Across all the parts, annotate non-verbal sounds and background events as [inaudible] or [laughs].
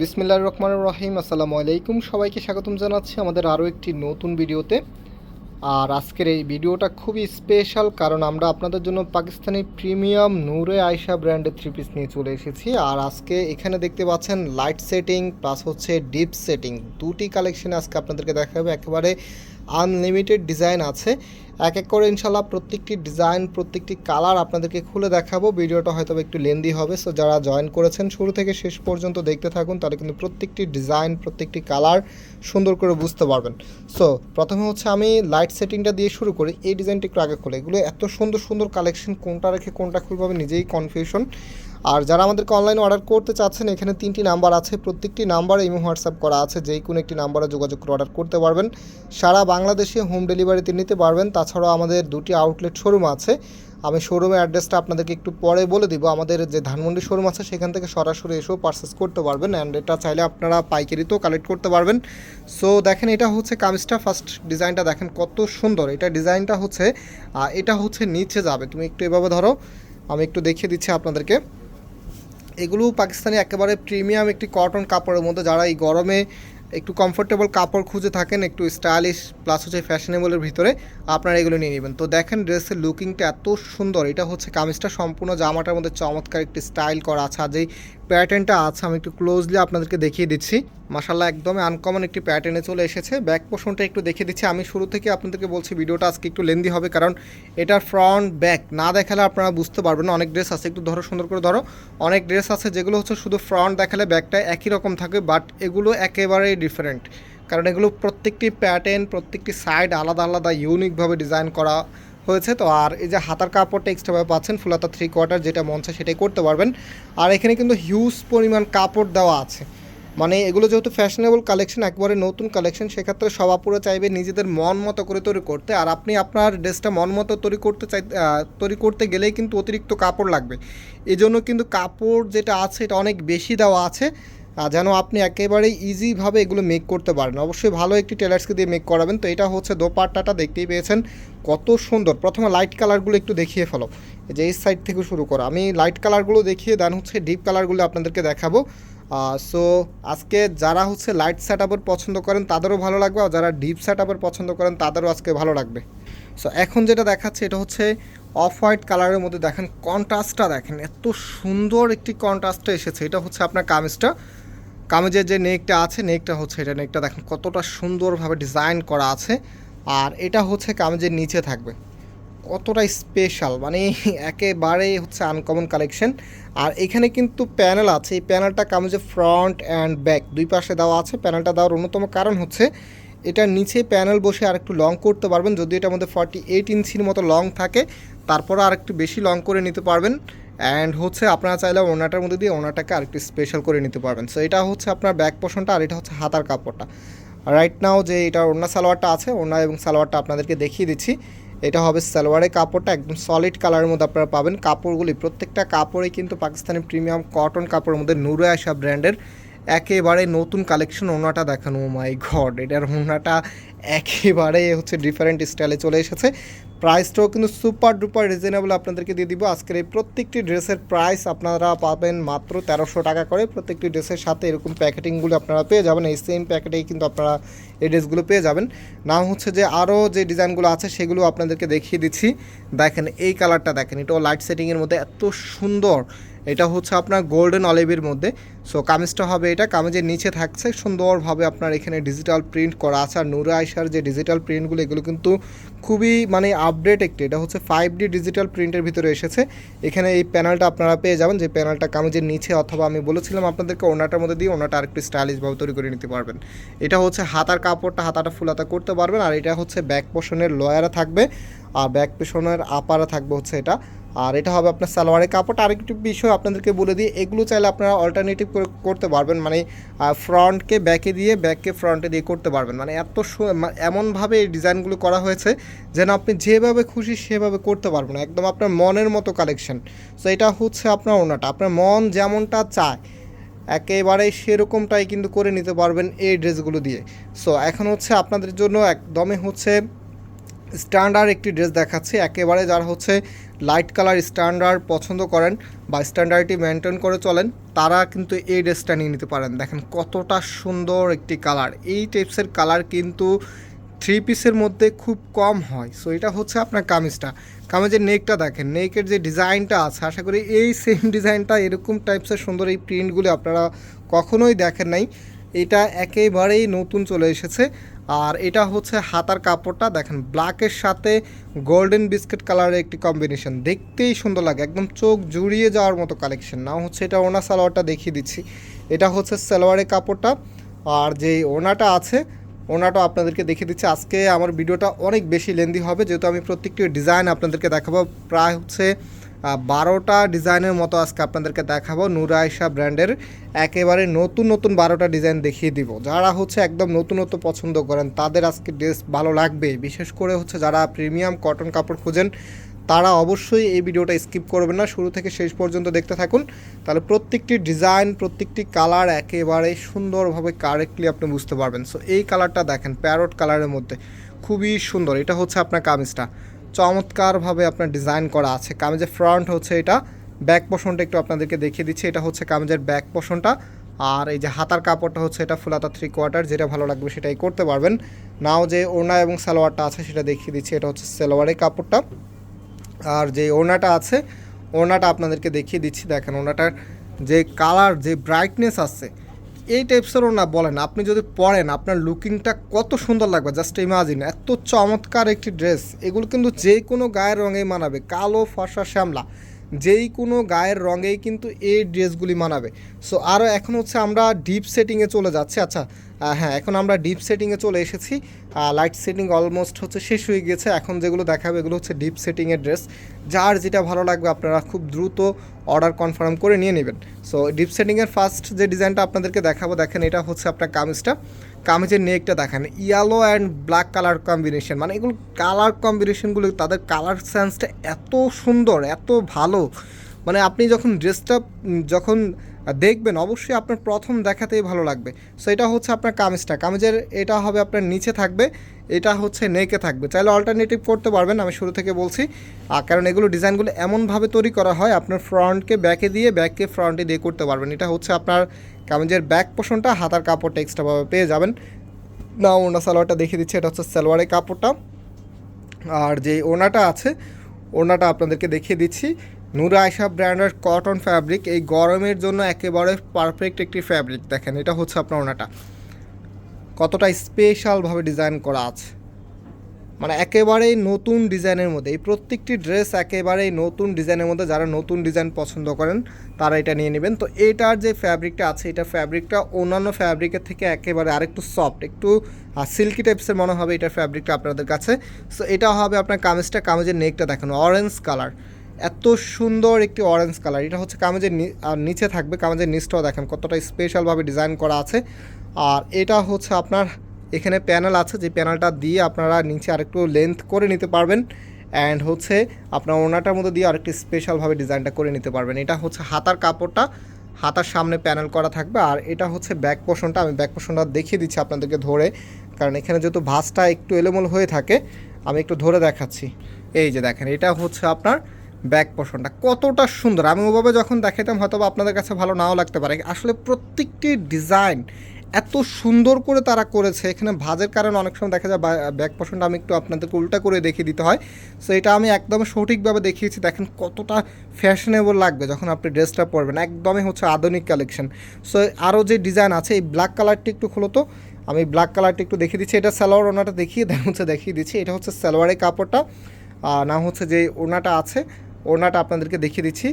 বিসমিল্লাহ রহমান রহিম, আসসালামু আলাইকুম। সবাইকে স্বাগতম জানাচ্ছি আমাদের আরও একটি নতুন ভিডিওতে। আর আজকের এই ভিডিওটা খুবই স্পেশাল কারণ আমরা আপনাদের জন্য পাকিস্তানি প্রিমিয়াম নূরে আয়সা ব্র্যান্ডের থ্রি পিস নিয়ে চলে এসেছি। আর আজকে এখানে দেখতে পাচ্ছেন লাইট সেটিং প্লাস হচ্ছে ডিপ সেটিং দুটি কালেকশন আজকে আপনাদেরকে দেখাবে। একেবারে আনলিমিটেড ডিজাইন আছে। এক এক করে ইনশাল্লাহ প্রত্যেকটি ডিজাইন, প্রত্যেকটি কালার আপনাদেরকে খুলে দেখাবো। ভিডিওটা হয়তো একটু লেন্দি হবে সো যারা জয়েন করেছেন শুরু থেকে শেষ পর্যন্ত দেখতে থাকুন, তাহলে কিন্তু প্রত্যেকটি ডিজাইন, প্রত্যেকটি কালার সুন্দর করে বুঝতে পারবেন। সো প্রথমে হচ্ছে আমি লাইট সেটিংটা দিয়ে শুরু করি। এই ডিজাইনটি একটু আগে খুলে। এগুলো এত সুন্দর সুন্দর কালেকশন কোনটা রেখে কোনটা খুলবো নিজেই কনফিউশন আর যারা আমাদেরকে অনলাইনে অর্ডার করতে চাচ্ছেন, এখানে তিনটি নাম্বার আছে। প্রত্যেকটি নাম্বারে ইমো হোয়াটসঅ্যাপ করা আছে। যেই কোনো একটি নাম্বারে যোগাযোগ করে অর্ডার করতে পারবেন। সারা বাংলাদেশে হোম ডেলিভারিতে নিতে পারবেন। তাছাড়াও আমাদের দুটি আউটলেট শোরুম আছে। আমি শোরুমের অ্যাড্রেসটা আপনাদেরকে একটু পরে বলে দিব। আমাদের যে ধানমন্ডি শোরুম আছে, সেখান থেকে সরাসরি এসেও পারচেস করতে পারবেন। অ্যান্ড এটা চাইলে আপনারা পাইকারিতেও কালেক্ট করতে পারবেন। সো দেখেন, এটা হচ্ছে কামিজটা। ফার্স্ট ডিজাইনটা দেখেন কত সুন্দর। এটা ডিজাইনটা হচ্ছে এটা হচ্ছে নিচে যাবে। তুমি একটু এভাবে ধরো। আমি একটু দেখিয়ে দিচ্ছি আপনাদেরকে। এগুলো পাকিস্তানি একেবারে প্রিমিয়াম একটি কটন কাপড়ের মধ্যে। যারা এই গরমে একটু কমফোর্টেবল কাপড় খুঁজে থাকেন, একটু স্টাইলিশ প্লাস হচ্ছে ফ্যাশনেবলের ভিতরে, আপনারা এগুলো নিয়ে নেবেন। তো দেখেন ড্রেসের লুকিংটা এত সুন্দর, এটা হচ্ছে কামিজটা সম্পূর্ণ জামাটার মধ্যে চমৎকার একটি স্টাইল করা আছে। আর যেই প্যাটার্নটা আছে, আমি একটু ক্লোজলি আপনাদেরকে দেখিয়ে দিচ্ছি। মাসাল্লাহ একদমই আনকমন একটি প্যাটার্নে চলে এসেছে। ব্যাক পোর্শনটা একটু দেখিয়ে দিচ্ছি। আমি শুরু থেকে আপনাদেরকে বলছি, ভিডিওটা আজকে একটু লেন্দি হবে, কারণ এটার ফ্রন্ট ব্যাক না দেখালে আপনারা বুঝতে পারবেন অনেক ড্রেস আছে, একটু ধরো, সুন্দর করে ধরো। অনেক ড্রেস আছে যেগুলো হচ্ছে শুধু ফ্রন্ট দেখালে ব্যাকটা একই রকম থাকে বাট এগুলো একেবারেই ডিফারেন্ট কারণ এগুলো প্রত্যেকটি প্যাটার্ন প্রত্যেকটি সাইড আলাদা আলাদা ইউনিকভাবে ডিজাইন করা হয়েছে। তো আর এই যে হাতার কাপড়টা এক্সট্রাভাবে পাচ্ছেন, ফুলাতা থ্রি কোয়ার্টার যেটা মন চায় সেটাই করতে পারবেন। আর এখানে কিন্তু হিউজ পরিমাণ কাপড় দেওয়া আছে। মানে এগুলো যেহেতু ফ্যাশনেবল কালেকশন একবারে নতুন কালেকশন সেক্ষেত্রে সবাপুরে চাইবে নিজেদের মন মতো করে তৈরি করতে। আর আপনি আপনার ড্রেসটা মন মতো তৈরি করতে চাই তৈরি করতে গেলেই কিন্তু অতিরিক্ত কাপড় লাগবে। এই জন্য কিন্তু কাপড় যেটা আছে, এটা অনেক বেশি দেওয়া আছে যেন আপনি একেবারে ইজিভাবে এগুলো মেক করতে পারেন। অবশ্যই ভালো একটি টেলার্সকে দিয়ে মেক করাবেন। তো এটা হচ্ছে দোপাট্টাটা, দেখতেই পেয়েছেন কত সুন্দর। প্রথমে লাইট কালারগুলো একটু দেখিয়ে ফেলো। যে এই সাইড থেকে শুরু করো। আমি লাইট কালারগুলো দেখিয়ে দেন হচ্ছে ডিপ কালারগুলো আপনাদেরকে দেখাবো। সো আজকে যারা হচ্ছে লাইট সেট পছন্দ করেন, তাদেরও ভালো লাগবে, আর যারা ডিপ সেট পছন্দ করেন, তাদেরও আজকে ভালো লাগবে। সো এখন যেটা দেখাচ্ছে, এটা হচ্ছে অফ হোয়াইট কালারের মধ্যে দেখেন কন্ট্রাস্টটা দেখেন, এত সুন্দর একটি কন্ট্রাস্টটা এসেছে। এটা হচ্ছে আপনার কামিজটা। কামিজের যে নেকটা আছে নেকটা হচ্ছে এটা নেকটা দেখেন, কতটা সুন্দরভাবে ডিজাইন করা আছে। আর এটা হচ্ছে কামিজের নিচে থাকবে। কতটা স্পেশাল মানে একেবারে হচ্ছে আনকমন কালেকশন আর এখানে কিন্তু প্যানেল আছে। এই প্যানেলটা কামিজের ফ্রন্ট অ্যান্ড ব্যাক দুই পাশে দেওয়া আছে। প্যানেলটা দেওয়ার অন্যতম কারণ হচ্ছে এটার নিচে প্যানেল বসে আর একটু লং করতে পারবেন। যদি এটার মধ্যে ফর্টি এইট ইঞ্চির মতো লং থাকে, তারপরে আর একটু বেশি লং করে নিতে পারবেন। অ্যান্ড হচ্ছে আপনারা চাইলে ওনাটার মধ্যে দিয়ে ওনাটাকে আরেকটু স্পেশাল করে নিতে পারবেন। সো এটা হচ্ছে আপনার ব্যাক পোর্শনটা আর এটা হচ্ছে হাতার কাপড়টা। রাইট নাও যে এটা ওড়না সালোয়ারটা আছে, ওড়না এবং সালোয়ারটা আপনাদেরকে দেখিয়ে দিচ্ছি। এটা হবে সালোয়ারের কাপড়টা, একদম সলিড কালারের মধ্যে আপনারা পাবেন। কাপড়গুলি, প্রত্যেকটা কাপড়ে কিন্তু পাকিস্তানি প্রিমিয়াম কটন কাপড়ের মধ্যে নুরে আসা ব্র্যান্ডের একেবারে নতুন কালেকশন ওনাটা দেখানো মাই গড এটার ওনাটা একেবারে হচ্ছে ডিফারেন্ট স্টাইলে চলে এসেছে। প্রাইসটাও কিন্তু সুপার ডুপার রিজনেবল আপনাদেরকে দিয়ে দিব। আজকের এই প্রত্যেকটি ড্রেসের প্রাইস আপনারা পাবেন মাত্র তেরোশো টাকা করে। প্রত্যেকটি ড্রেসের সাথে এরকম প্যাকেটিংগুলো আপনারা পেয়ে যাবেন। এই সেম প্যাকেটেই কিন্তু আপনারা এই ড্রেসগুলো পেয়ে যাবেন। না হচ্ছে যে আরও যে ডিজাইনগুলো আছে সেগুলো আপনাদেরকে দেখিয়ে দিচ্ছি। দেখেন এই কালারটা দেখেন, এটাও লাইট সেটিংয়ের মধ্যে এত সুন্দর। এটা হচ্ছে আপনার গোল্ডেন অলিভের মধ্যে। সো কামিজটা হবে এটা, কামিজের নিচে থাকছে। সুন্দরভাবে আপনার এখানে ডিজিটাল প্রিন্ট করা আছে। আর নুরে আইসার যে ডিজিটাল প্রিন্টগুলো এগুলো কিন্তু খুবই মানে আপডেট একটি। এটা হচ্ছে ফাইভ ডি ডিজিটাল প্রিন্টের ভিতরে এসেছে। এখানে এই প্যানেলটা আপনারা পেয়ে যাবেন। যে প্যানেলটা কামিজের নিচে অথবা আমি বলেছিলাম আপনাদেরকে ওনাটার মধ্যে দিয়ে ওনাটা আরেকটু স্টাইলিশভাবে তৈরি করে নিতে পারবেন। এটা হচ্ছে হাতার কাপড়টা, হাতাটা ফুলাতা করতে পারবেন। আর এটা হচ্ছে ব্যাক পোর্শনের লয়ারে থাকবে। আর ব্যাক পোর্শনের আপারে থাকবে হচ্ছে এটা। আর এটা হবে আপনার সালোয়ারের কাপড় আরেকটি বিষয় আপনাদেরকে বলে দিই, এগুলো চাইলে আপনারা অল্টারনেটিভ করতে পারবেন। মানে ফ্রন্টকে ব্যাকে দিয়ে ব্যাককে ফ্রন্টে দিয়ে করতে পারবেন। মানে এত এমনভাবে এই ডিজাইনগুলো করা হয়েছে যেন আপনি যেভাবে খুশি সেভাবে করতে পারবেন একদম আপনার মনের মতো কালেকশন সো এটা হচ্ছে আপনার ওনাটা আপনার মন যেমনটা চায় একেবারে সেরকমটাই কিন্তু করে নিতে পারবেন এই ড্রেসগুলো দিয়ে। সো এখন হচ্ছে আপনাদের জন্য একদমই হচ্ছে স্ট্যান্ডার্ড একটি ড্রেস দেখাচ্ছি, একেবারে যারা হচ্ছে লাইট কালার স্ট্যান্ডার্ড পছন্দ করেন বা স্ট্যান্ডার্ডটি মেনটেন করে চলেন, তারা কিন্তু এই ড্রেসটা নিয়ে নিতে পারেন। দেখেন কতটা সুন্দর একটি কালার। এই টাইপসের কালার কিন্তু থ্রি পিসের মধ্যে খুব কম হয়। সো এটা হচ্ছে আপনার কামিজটা। কামিজের নেকটা দেখেন, নেকের যে ডিজাইনটা আছে, আশা করি এই সেম [laughs] ডিজাইনটা এরকম টাইপসের সুন্দর এই প্রিন্টগুলি আপনারা কখনোই দেখেন নাই। এটা একেবারেই নতুন চলে এসেছে। আর এটা হচ্ছে হাতার কাপড়টা, দেখেন ব্ল্যাকের সাথে গোল্ডেন বিস্কিট কালারের একটি কম্বিনেশন দেখতেই সুন্দর লাগে, একদম চোখ জুড়িয়ে যাওয়ার মতো কালেকশন না হচ্ছে এটা ওনা সালোয়ারটা দেখিয়ে দিচ্ছি। এটা হচ্ছে সালোয়ারের কাপড়টা, আর যে ওনাটা আছে, ওনাটা আপনাদেরকে দেখিয়ে দিচ্ছি। আজকে আমার ভিডিওটা অনেক বেশি লেন্দি হবে, যেহেতু আমি প্রত্যেকটি ডিজাইন আপনাদেরকে দেখাবো। প্রায় হচ্ছে বারোটা ডিজাইনের মতো আজকে আপনাদেরকে দেখাবো নুরা আয়সা ব্র্যান্ডের। একেবারে নতুন নতুন বারোটা ডিজাইন দেখিয়ে দিব। যারা হচ্ছে একদম নতুনত্ব পছন্দ করেন, তাদের আজকে ড্রেস ভালো লাগবে। বিশেষ করে হচ্ছে যারা প্রিমিয়াম কটন কাপড় খুঁজেন, তারা অবশ্যই এই ভিডিওটা স্কিপ করবেন না। শুরু থেকে শেষ পর্যন্ত দেখতে থাকুন। তাহলে প্রত্যেকটি ডিজাইন, প্রত্যেকটি কালার একেবারে সুন্দরভাবে কারেক্টলি আপনি বুঝতে পারবেন। সো এই কালারটা দেখেন, প্যারট কালারের মধ্যে। খুবই সুন্দর। এটা হচ্ছে আপনার কামিজটা। চমৎকারভাবে আপনার ডিজাইন করা আছে। কামিজের ফ্রন্ট হচ্ছে এটা ব্যাক পোষণটা একটু আপনাদেরকে দেখিয়ে দিচ্ছি। এটা হচ্ছে কামিজের ব্যাক পোষণটা আর এই যে হাতার কাপড়টা হচ্ছে এটা ফুলাতা থ্রি কোয়ার্টার যেটা ভালো লাগবে সেটাই করতে পারবেন। নাও যে ওড়না এবং সালোয়ারটা আছে সেটা দেখিয়ে দিচ্ছি, এটা হচ্ছে সালোয়ারের কাপড়টা। আর যে ওড়নাটা আছে, ওড়নাটা আপনাদেরকে দেখিয়ে দিচ্ছি। দেখেন ওড়নাটার যে কালার যে ব্রাইটনেস আছে এই টাইপসেরও না বলেন, আপনি যদি পরেন, আপনার লুকিংটা কত সুন্দর লাগবে জাস্ট ইমাজিন এত চমৎকার একটি ড্রেস এগুলো কিন্তু যে কোনো গায়ের রঙেই মানাবে, কালো ফর্সা শ্যামলা। যেই কোনো গায়ের রঙেই কিন্তু এই ড্রেসগুলি মানাবে। সো আরও এখন হচ্ছে আমরা ডিপ সেটিংয়ে চলে যাচ্ছি। আচ্ছা হ্যাঁ এখন আমরা ডিপ সেটিংয়ে চলে এসেছি। লাইট সেটিং অলমোস্ট হচ্ছে শেষ হয়ে গেছে এখন যেগুলো দেখাবে এগুলো হচ্ছে ডিপ সেটিংয়ের ড্রেস যার যেটা ভালো লাগবে আপনারা খুব দ্রুত অর্ডার কনফার্ম করে নিয়ে নেবেন। সো ডিপ সেটিংয়ের ফার্স্ট যে ডিজাইনটা আপনাদেরকে দেখাবো, দেখেন এটা হচ্ছে আপনার কামিজটা। কামিজের নেকটা দেখেন। Yellow and black colour combination মানে এগুলো কালার কম্বিনেশনগুলো তাদের কালার সেন্সটা এত সুন্দর, এত ভালো। মানে আপনি যখন ড্রেসটা যখন দেখবেন অবশ্যই আপনার প্রথম দেখাতেই ভালো লাগবে। সো এটা হচ্ছে আপনার কামিজটা। কামিজের এটা হবে আপনার নিচে থাকবে, এটা হচ্ছে নেকে থাকবে। চাইলে অল্টারনেটিভ করতে পারবেন, আমি শুরু থেকে বলছি। আর কারণ এগুলো ডিজাইনগুলো এমনভাবে তৈরি করা হয়, আপনার ফ্রন্টকে ব্যাকে দিয়ে ব্যাককে ফ্রন্টে দিয়ে করতে পারবেন। এটা হচ্ছে আপনার কামিজের ব্যাক পোষণটা হাতার কাপড়টা এক্সট্রাভাবে পেয়ে যাবেন। না ওনা সালোয়ারটা দেখিয়ে দিচ্ছি, এটা হচ্ছে সালোয়ারের কাপড়টা। আর যে ওনাটা আছে, ওনাটা আপনাদেরকে দেখিয়ে দিচ্ছি। নুরা আয়সা ব্র্যান্ডের কটন ফ্যাব্রিক, এই গরমের জন্য একেবারে পারফেক্ট একটি ফ্যাব্রিক। দেখেন, এটা হচ্ছে আপনার ওনাটা। কতটা স্পেশালভাবে ডিজাইন করা আছে। মানে একেবারেই নতুন ডিজাইনের মধ্যে, এই প্রত্যেকটি ড্রেস একেবারেই নতুন ডিজাইনের মধ্যে যারা নতুন ডিজাইন পছন্দ করেন, তারা এটা নিয়ে নেবেন। তো এটার যে ফ্যাব্রিকটা আছে, এটা ফ্যাব্রিকটা অন্যান্য ফ্যাব্রিকের থেকে একেবারে আরেকটু সফট একটু সিল্কি টাইপসের মনে হবে এটার ফ্যাব্রিকটা আপনাদের কাছে। সো এটা হবে আপনার কামিজটা, কামিজের নেকটা দেখেন অরেঞ্জ কালার এত সুন্দর একটি অরেঞ্জ কালার এটা হচ্ছে কামিজের আর নিচে থাকবে কামিজের নিচটাও দেখেন কতটা স্পেশালভাবে ডিজাইন করা আছে। আর এটা হচ্ছে আপনার এখানে প্যানেল আছে, যে প্যানেলটা দিয়ে আপনারা নিচে আরেকটু লেন্থ করে নিতে পারবেন। অ্যান্ড হচ্ছে আপনার ওনাটার মধ্যে দিয়ে আরেকটি স্পেশালভাবে ডিজাইনটা করে নিতে পারবেন। এটা হচ্ছে হাতার কাপড়টা, হাতার সামনে প্যানেল করা থাকবে। আর এটা হচ্ছে ব্যাক পোর্শনটা আমি ব্যাক পোর্শনটা দেখিয়ে দিচ্ছি আপনাদেরকে ধরে। কারণ এখানে যেহেতু ভাঁজটা একটু এলোমেলো হয়ে থাকে, আমি একটু ধরে দেখাচ্ছি। এই যে দেখেন, এটা হচ্ছে আপনার ব্যাক পোর্শনটা কতটা সুন্দর। আমি ওভাবে যখন দেখাতাম হয়তো আপনাদের কাছে ভালো নাও লাগতে পারে। আসলে প্রত্যেকটি ডিজাইন এত সুন্দর করে তারা করেছে। এখানে ভাজের কারণে অনেক সময় দেখা যায় ব্যাক পোর্শনটা আমি একটু আপনাদেরকে উল্টা করে দেখিয়ে দিতে হয়। সো এটা আমি একদম সঠিকভাবে দেখিয়েছি। দেখেন কতটা ফ্যাশনেবল লাগবে যখন আপনি ড্রেসটা পরবেন। একদমই হচ্ছে আধুনিক কালেকশন সো আরও যে ডিজাইন আছে, এই ব্ল্যাক কালারটি একটু খোলো তো। আমি ব্ল্যাক কালারটি একটু দেখিয়ে দিচ্ছি। এটা সালোয়ার ওনাটা দেখিয়ে, দেন হচ্ছে দেখিয়ে দিচ্ছি। এটা হচ্ছে সালোয়ারের কাপড়টা। না হচ্ছে যে ওনাটা আছে। ওনাটা আপনাদেরকে দেখিয়ে দিচ্ছি।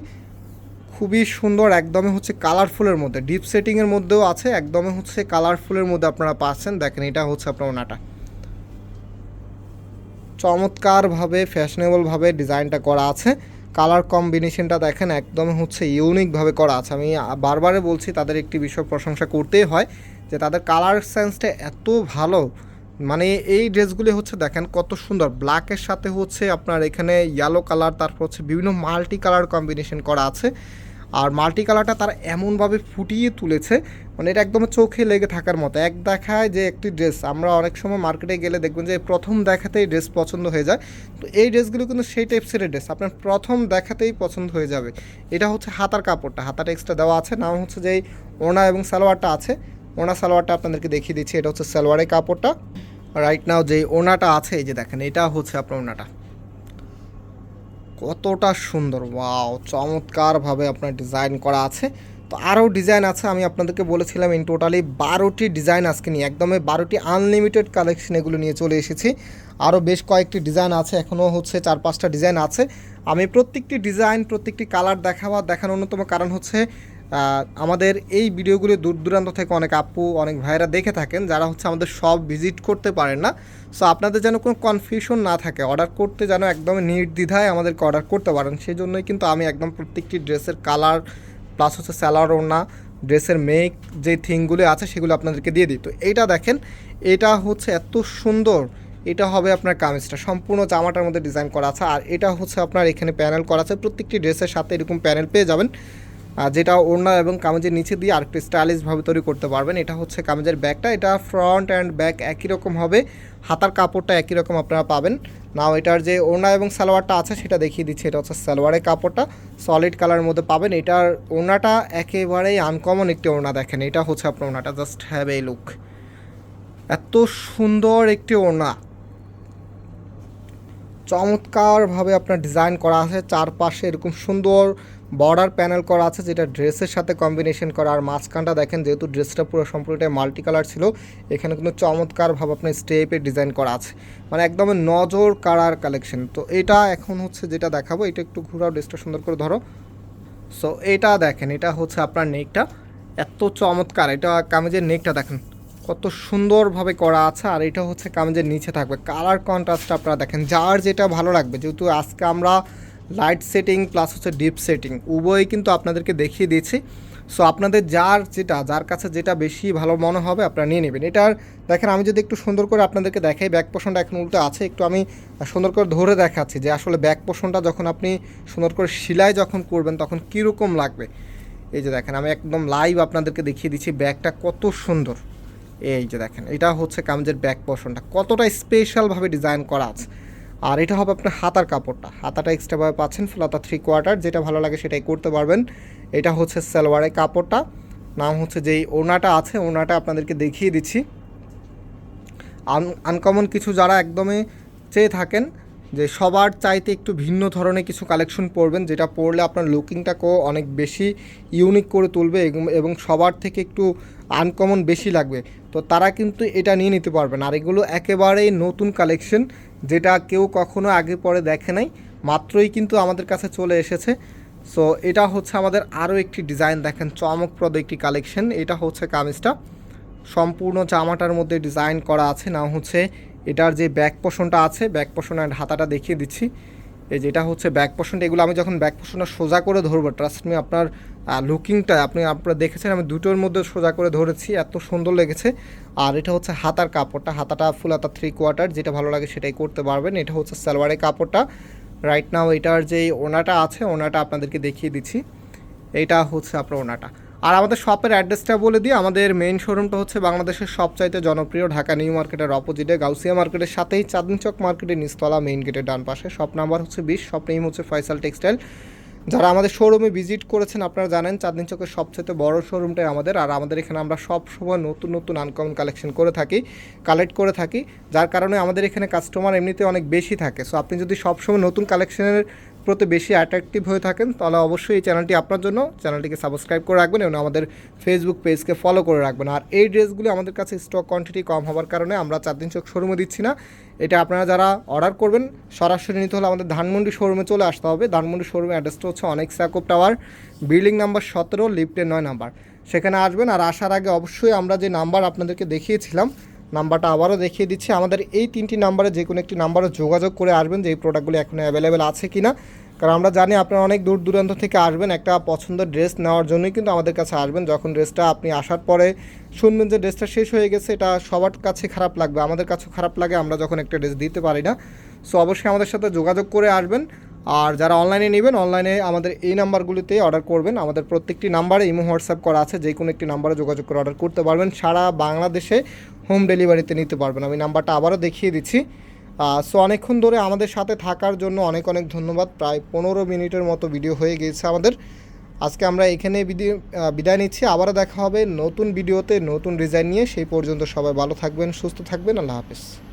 খুবই সুন্দর, একদমই হচ্ছে কালারফুলের মধ্যে। ডিপ সেটিংয়ের মধ্যেও আছে, একদমই হচ্ছে কালারফুলের মধ্যে আপনারা পাচ্ছেন। দেখেন, এটা হচ্ছে আপনার ওনাটা চমৎকারভাবে, ফ্যাশনেবলভাবে ডিজাইনটা করা আছে। কালার কম্বিনেশনটা দেখেন, একদমই হচ্ছে ইউনিকভাবে করা আছে। আমি বারবারে বলছি, তাদের একটি বিষয় প্রশংসা করতেই হয় যে, তাদের কালার সেন্সটা এত ভালো মানে এই ড্রেসগুলি হচ্ছে দেখেন কত সুন্দর। ব্ল্যাকের সাথে হচ্ছে আপনার এখানে ইয়েলো কালার তারপর হচ্ছে বিভিন্ন মাল্টি কালার কম্বিনেশন করা আছে। আর মাল্টি কালারটা তারা এমনভাবে ফুটিয়ে তুলেছে মানে এটা একদম চোখে লেগে থাকার মতো। এক দেখায় যে একটি ড্রেস, আমরা অনেক সময় মার্কেটে গেলে দেখবেন যে প্রথম দেখাতেই ড্রেস পছন্দ হয়ে যায়। তো এই ড্রেসগুলো কিন্তু সেই টাইপসের ড্রেস, আপনার প্রথম দেখাতেই পছন্দ হয়ে যাবে। এটা হচ্ছে হাতার কাপড়টা হাতাটা এক্সট্রা দেওয়া আছে, নাম হচ্ছে যে ওনা এবং সালোয়ারটা আছে। ওনা সালোয়ারটা আপনাদেরকে দেখিয়ে দিচ্ছি, এটা হচ্ছে সালোয়ারের কাপড়টা। রাইট নাও যে ওনাটা আছে, এই যে দেখেন, এটা হচ্ছে আপনার ওনাটা। কতটা সুন্দর ওয়াও চমৎকারভাবে আপনার ডিজাইন করা আছে। তো আরও ডিজাইন আছে, আমি আপনাদেরকে বলেছিলাম ইন টোটালি বারোটি ডিজাইন আজকে নিয়ে, একদমই বারোটি আনলিমিটেড কালেকশন এগুলো নিয়ে চলে এসেছি। আরও বেশ কয়েকটি ডিজাইন আছে, এখনও হচ্ছে চার পাঁচটা ডিজাইন আছে। আমি প্রত্যেকটি ডিজাইন প্রত্যেকটি কালার দেখাবার দেখানোর অন্যতম কারণ হচ্ছে আমাদের এই ভিডিওগুলো দূর দূরান্ত থেকে অনেক আপু, অনেক ভাইরা দেখে থাকেন, যারা হচ্ছে আমাদের সব ভিজিট করতে পারেন না। সো আপনাদের যেন কোনো কনফিউশন না থাকে অর্ডার করতে যেন একদম নির্দ্বিধায় আমাদেরকে অর্ডার করতে পারেন সেই জন্যই কিন্তু আমি একদম প্রত্যেকটি ড্রেসের কালার প্লাস হচ্ছে স্যালার ওড়না, ড্রেসের মেক যে থিংগুলো আছে, সেগুলো আপনাদেরকে দিয়ে দিই। তো এইটা দেখেন, এটা হচ্ছে এত সুন্দর, এটা হবে আপনার কামিজটা। সম্পূর্ণ জামাটার মধ্যে ডিজাইন করা আছে, আর এটা হচ্ছে আপনার এখানে প্যানেল করা আছে। প্রত্যেকটি ড্রেসের সাথে এরকম প্যানেল পেয়ে যাবেন। যেটা ওড়না এবং কামিজের নিচে দিয়ে আরেকটু স্টাইলিশভাবে তৈরি করতে পারবেন। এটা হচ্ছে কামিজের ব্যাগটা। এটা ফ্রন্ট অ্যান্ড ব্যাক একই রকম হবে। হাতার কাপড়টা একই রকম আপনারা পাবেন। নাও এটার যে ওড়না এবং সালোয়ারটা আছে, সেটা দেখিয়ে দিচ্ছি। এটা হচ্ছে সালোয়ারের কাপড়টা। সলিড কালারের মধ্যে পাবেন। এটার ওড়নাটা একেবারেই আনকমন একটি ওড়না দেখেন। এটা হচ্ছে আপনার ওড়নাটা। জাস্ট হ্যাভ এই লুক এত সুন্দর একটি ওড়না। চমৎকারভাবে আপনার ডিজাইন করা আছে। চারপাশে এরকম সুন্দর বর্ডার প্যানেল করা আছে যেটা ড্রেসের সাথে কম্বিনেশন করা। আর মাঝখানটা দেখেন, যেহেতু ড্রেসটা পুরো সম্পূর্ণটাই মাল্টি কালার ছিল, এখানে কিন্তু চমৎকারভাবে আপনার স্টেপের ডিজাইন করা আছে। মানে একদম নজর কাড়ার কালেকশন তো এটা এখন হচ্ছে যেটা দেখাবো, এটা একটু ঘুরাও, ড্রেসটা সুন্দর করে ধরো। সো এটা দেখেন, এটা হচ্ছে আপনার নেকটা এত চমৎকার, এটা কামিজের নেকটা দেখেন, কত সুন্দরভাবে করা আছে। আর এটা হচ্ছে কামিজের নিচে থাকবে। কালার কন্ট্রাস্টটা আপনারা দেখেন, যার যেটা ভালো লাগবে। যেহেতু আজকে আমরা লাইট সেটিং প্লাস হচ্ছে ডিপ সেটিং উভয়ই কিন্তু আপনাদেরকে দেখিয়ে দিয়েছি। সো আপনাদের যার যেটা, যার কাছে যেটা বেশি ভালো মনে হবে, আপনারা নিয়ে নেবেন। এটার দেখেন, আমি যদি একটু সুন্দর করে আপনাদেরকে দেখাই ব্যাক পোষণটা এখন উল্টো আছে, একটু আমি সুন্দর করে ধরে দেখাচ্ছি যে আসলে ব্যাক পোষণটা যখন আপনি সুন্দর করে সেলাই যখন করবেন, তখন কীরকম লাগবে? এই যে দেখেন, আমি একদম লাইভ আপনাদেরকে দেখিয়ে দিচ্ছি ব্যাগটা কত সুন্দর। এই যে দেখেন, এটা হচ্ছে কামিজের ব্যাক পোর্শনটা কতটা স্পেশালভাবে ডিজাইন করা আছে। আর এটা হবে আপনার হাতার কাপড়টা। হাতাটা এক্সট্রাভাবে পাচ্ছেন, ফুলাতা থ্রি কোয়ার্টার যেটা ভালো লাগে সেটাই করতে পারবেন। এটা হচ্ছে সালোয়ারের কাপড়টা। নাম হচ্ছে যেই ওনাটা আছে ওনাটা আপনাদেরকে দেখিয়ে দিচ্ছি। আন আনকমন কিছু যারা একদমই চেয়ে থাকেন যে সবার চাইতে একটু ভিন্ন ধরনের কিছু কালেকশন পরবেন, যেটা পরলে আপনার লুকিংটাকেও অনেক বেশি ইউনিক করে তুলবে এবং সবার থেকে একটু আনকমন বেশি লাগবে। তো তারা কিন্তু এটা নিয়ে নিতে পারবেন। আর এগুলো একেবারেই নতুন কালেকশন যেটা কেউ কখনো আগে পরে দেখে নাই, মাত্রই কিন্তু আমাদের কাছে চলে এসেছে। সো এটা হচ্ছে আমাদের আরও একটি ডিজাইন, দেখেন চমকপ্রদ একটি কালেকশন, এটা হচ্ছে কামিজটা। সম্পূর্ণ জামাটার মধ্যে ডিজাইন করা আছে না হচ্ছে এটার যে ব্যাক পোষণটা আছে, ব্যাক পোষণ অ্যান্ড হাতাটা দেখিয়ে দিচ্ছি। এই যেটা হচ্ছে ব্যাক পোষণটা এগুলো আমি যখন ব্যাক পোষণটা সোজা করে ধরবো ট্রাস্ট মি আপনার লুকিংটা আপনি আপনারা দেখেছেন, আমি দুটোর মধ্যে সোজা করে ধরেছি, এত সুন্দর লেগেছে। আর এটা হচ্ছে হাতার কাপড়টা, হাতাটা ফুল হাতা থ্রি কোয়ার্টার যেটা ভালো লাগে সেটাই করতে পারবেন। এটা হচ্ছে সালোয়ারের কাপড়টা। রাইট নাও এটার যে ওনাটা আছে, ওনাটা আপনাদেরকে দেখিয়ে দিচ্ছি। এটা হচ্ছে আপনার ওনাটা। আর আমাদের শপের অ্যাড্রেসটা বলে দিই, আমাদের মেইন শোরুমটা হচ্ছে বাংলাদেশের সবচাইতে জনপ্রিয় ঢাকা নিউ মার্কেটের অপোজিটে গাউসিয়া মার্কেটের সাথেই চাঁদনি চক মার্কেটের নিচতলা মেইন গেটের ডান পাশে। শপ নাম্বার হচ্ছে বিশ শপ নেম হচ্ছে ফয়সাল টেক্সটাইল যারা আমাদের শোরুমে ভিজিট করেছেন, আপনারা জানেন চাঁদনি চকের সবচেয়ে বড় শোরুমটাই আমাদের। আর আমাদের এখানে আমরা সব সময় নতুন নতুন আনকমন কালেকশন করে থাকি কালেক্ট করে থাকি। যার কারণে আমাদের এখানে কাস্টমার এমনিতে অনেক বেশি থাকে। সো আপনি যদি সবসময় নতুন কালেকশনের প্রতি বেশি অ্যাট্রাকটিভ হয়ে থাকেন, তাহলে অবশ্যই এই চ্যানেলটি আপনার জন্য। চ্যানেলটিকে সাবস্ক্রাইব করে রাখবেন এবং আমাদের ফেসবুক পেজকে ফলো করে রাখবেন। আর এই ড্রেসগুলি আমাদের কাছে স্টক কোয়ান্টিটি কম হওয়ার কারণে আমরা চার দিন চোখ শোরুমে দিচ্ছি না। এটা আপনারা যারা অর্ডার করবেন, সরাসরি নিতে হলে আমাদের ধানমন্ডি শোরুমে চলে আসতে হবে। ধানমন্ডি শোরুমের অ্যাড্রেসটা হচ্ছে অনেক স্যাকোপ টাওয়ার বিল্ডিং নাম্বার সতেরো লিফটের নয় নাম্বার সেখানে আসবেন, আর আসার আগে অবশ্যই আমরা যে নাম্বার আপনাদেরকে দেখিয়েছিলাম নাম্বারটা আবারও দেখিয়ে দিচ্ছি। আমাদের এই তিনটি নাম্বারে যে কোনো একটি নাম্বারে যোগাযোগ করে আসবেন যে এই প্রোডাক্টগুলি এখন অ্যাভেলেবেল আছে কি না কারণ আমরা জানি আপনারা অনেক দূর দূরান্ত থেকে আসবেন, একটা পছন্দের ড্রেস নেওয়ার জন্যই কিন্তু আমাদের কাছে আসবেন। যখন ড্রেসটা আপনি আসার পরে শুনবেন যে ড্রেসটা শেষ হয়ে গেছে, এটা সবার কাছে খারাপ লাগবে, আমাদের কাছেও খারাপ লাগে, আমরা যখন একটা ড্রেস দিতে পারি না। সো অবশ্যই আমাদের সাথে যোগাযোগ করে আসবেন। আর যারা অনলাইনে নেবেন অনলাইনে আমাদের এই নাম্বারগুলিতে অর্ডার করবেন। আমাদের প্রত্যেকটি নাম্বারে ইমো, হোয়াটসঅ্যাপ করা আছে যে কোনো একটি নাম্বারে যোগাযোগ করে অর্ডার করতে পারবেন। সারা বাংলাদেশে হোম ডেলিভারিতে নিতে পারবেন। আমি নাম্বারটা আবারও দেখিয়ে দিচ্ছি। সো অনেকক্ষণ ধরে আমাদের সাথে থাকার জন্য অনেক অনেক ধন্যবাদ। প্রায় পনেরো মিনিটের মতো ভিডিও হয়ে গিয়েছে আমাদের। আজকে আমরা এখানে বিদি- বিদায় নিচ্ছি। আবারও দেখা হবে নতুন ভিডিওতে নতুন ডিজাইন নিয়ে। সেই পর্যন্ত সবাই ভালো থাকবেন, সুস্থ থাকবেন। আল্লাহ হাফেজ।